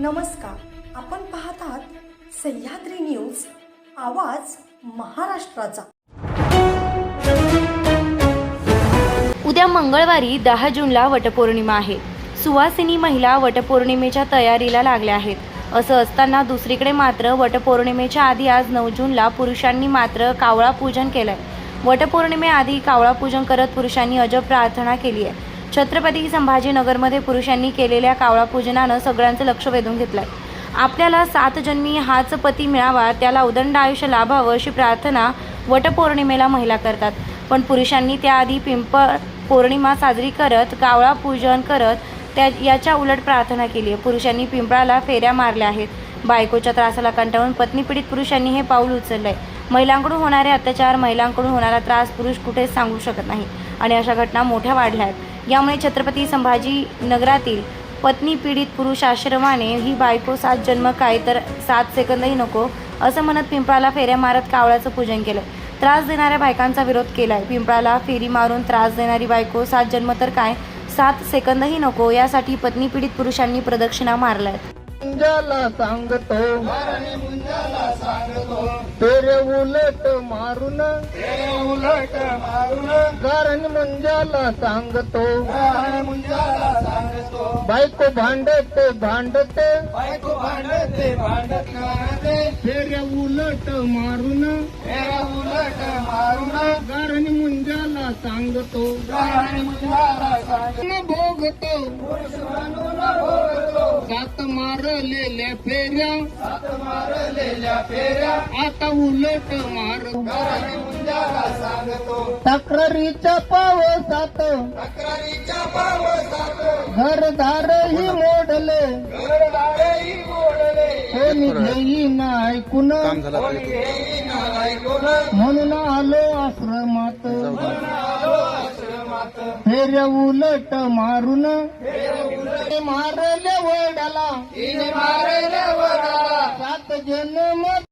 नमस्कार. आपण पाहत आहात सह्याद्री न्यूज आवाज महाराष्ट्राचा. उद्या मंगळवारी दहा जूनला वटपौर्णिमा आहे. सुवासिनी महिला वटपौर्णिमेच्या तयारीला लागल्या आहेत. असं असताना दुसरीकडे मात्र वटपौर्णिमेच्या आधी आज नऊ जूनला पुरुषांनी मात्र कावळा पूजन केलंय. वटपौर्णिमेआधी कावळा पूजन करत पुरुषांनी अजब प्रार्थना केली आहे. छत्रपती संभाजीनगरमध्ये पुरुषांनी केलेल्या कावळा पूजनानं सगळ्यांचं लक्ष वेधून घेतलंय. आपल्याला सात जन्मी हाच पती मिळावा त्याला उदंड आयुष्य लाभावं अशी प्रार्थना वटपौर्णिमेला महिला करतात. पण पुरुषांनी त्याआधी पिंपळ पौर्णिमा साजरी करत कावळा पूजन करत त्या याच्या उलट प्रार्थना केली आहे पुरुषांनी पिंपळाला फेऱ्या मारल्या आहेत. बायकोच्या त्रासाला कंटाळून पत्नी पीडित पुरुषांनी हे पाऊल उचललंय. महिलांकडून होणारे अत्याचार महिलांकडून होणारा त्रास पुरुष कुठेच सांगू शकत नाही आणि अशा घटना मोठ्या वाढल्या आहेत. यामुळे छत्रपती संभाजी नगरातील पत्नी पीडित पुरुष आश्रमाने ही बायको सात जन्म काय तर सात सेकंदही नको असं म्हणत पिंपळाला फेऱ्या मारत कावळ्याचं पूजन केलं. त्रास देणाऱ्या बायकांचा विरोध केलाय. पिंपळाला फेरी मारून त्रास देणारी बायको सात जन्म तर काय? सात सेकंदही नको यासाठी पत्नी पीडित पुरुषांनी प्रदक्षिणा मारल्यात. मुंजाला सांगतो. तेरे उलट मारून. उलट मारून. कारण मुंजाला सांगतो. मुंजाला सांगतो. बायको भांडते भांडते. बायको भांडते भांडते फेऱ्या उलट मारून. उलट मारून. कारण मुंजाला सांगतो. कारण मुंजाला सांगतो. भोगतो. सात मारलेल्या फेऱ्या. सात मारलेल्या फेऱ्या. आता उलट मार. तक्रारीच्या पावसात तक्रारीच्या पावसात घरदार ही मोडले. कोणी घेईन ऐकून. म्हणून आलो आश्रमात. फेऱ्या उलट मारून. मारल्या वडाला. सात जन्म